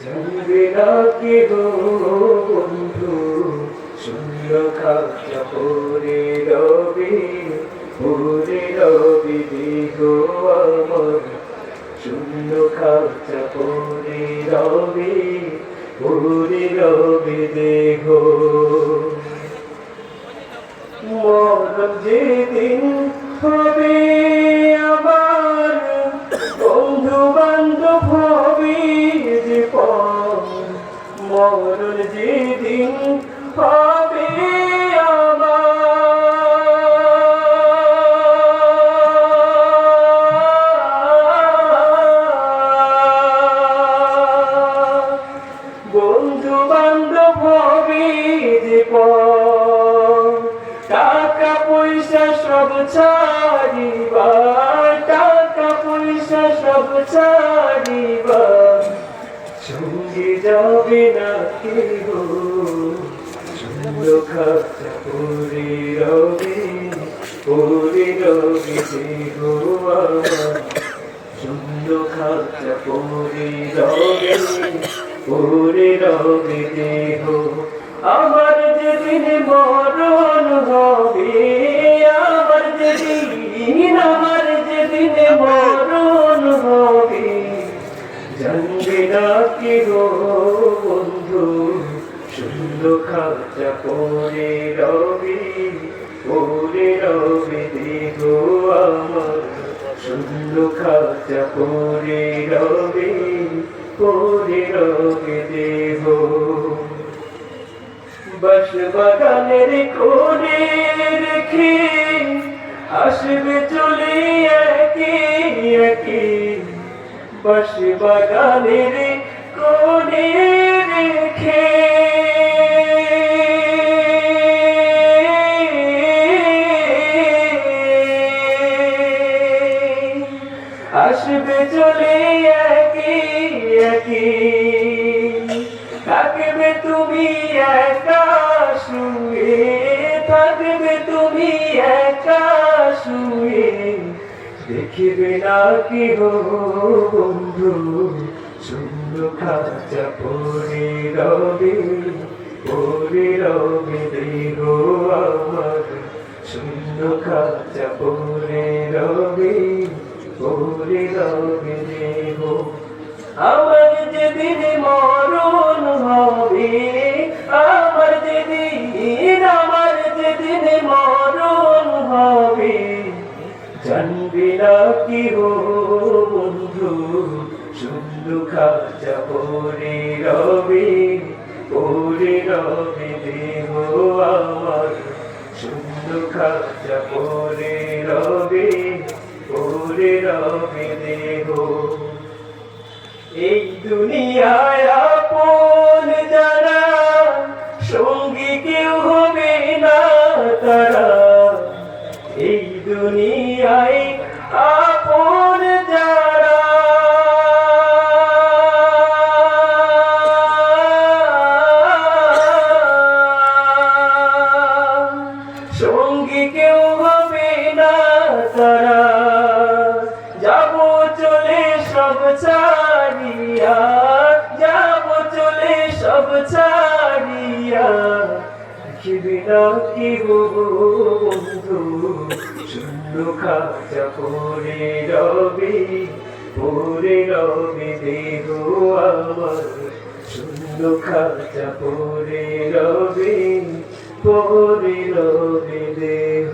জানবে না কি গো বন্ধু, শূন্য খাঁচা পরে রবি পরে রবি দেহ আমার। শূন্য খাঁচা পরে রবি পরে রবি দেহ মরণ যেদিন হবে মরণ যেদিন হবে বন্ধু বান্ধব হবে যে টাকা পয়সা সব ছাড়িবা যাবে না খাতা পরে রবে পরে রবে সুন্দর খাতা পরে রবে পরে রবে দেহ আমার খাতা পরে রবি পরে রবি দেহ আমার। সুন্দর খাতা পরে রবি পরে রবি দেহ বাস বাগানের কোণে রেখে আসবে চলে একই একই। বাস বাগানের রেখে একই একই থাকবে তুমি একা শুয়ে থাকবে তুমি একা শুয়ে। দেখিবে না কি বন্ধু শূন্য খাঁচা পরে রবে পরে রবে দেহ আমার শূন্য খাঁচা পরে রবে। রবে দেহ আমার যেদিন মরণ হবে আমার যেদিন আমার যেদিন মরণ হবে জানবি না কি গো বন্ধু সুন্দর খাজা পরে রবি পরে রবি দেহ আমার সুন্দর খাজা পরে রবি দেহ। এই দুনিয়ায় আপন যারা সঙ্গী কেউ হবে না তারা। এই দুনিয়ায় আপন যারা সঙ্গী কেউ হবে না তারা। ছাড়িয়া, যাব চলে সব ছাড়িয়া। কি বন্ধু, শূন্য খাজা পরে রবি পরে রবি দেহ আমার। শূন্য খাজা পরে রবি পরে রবি দেহ।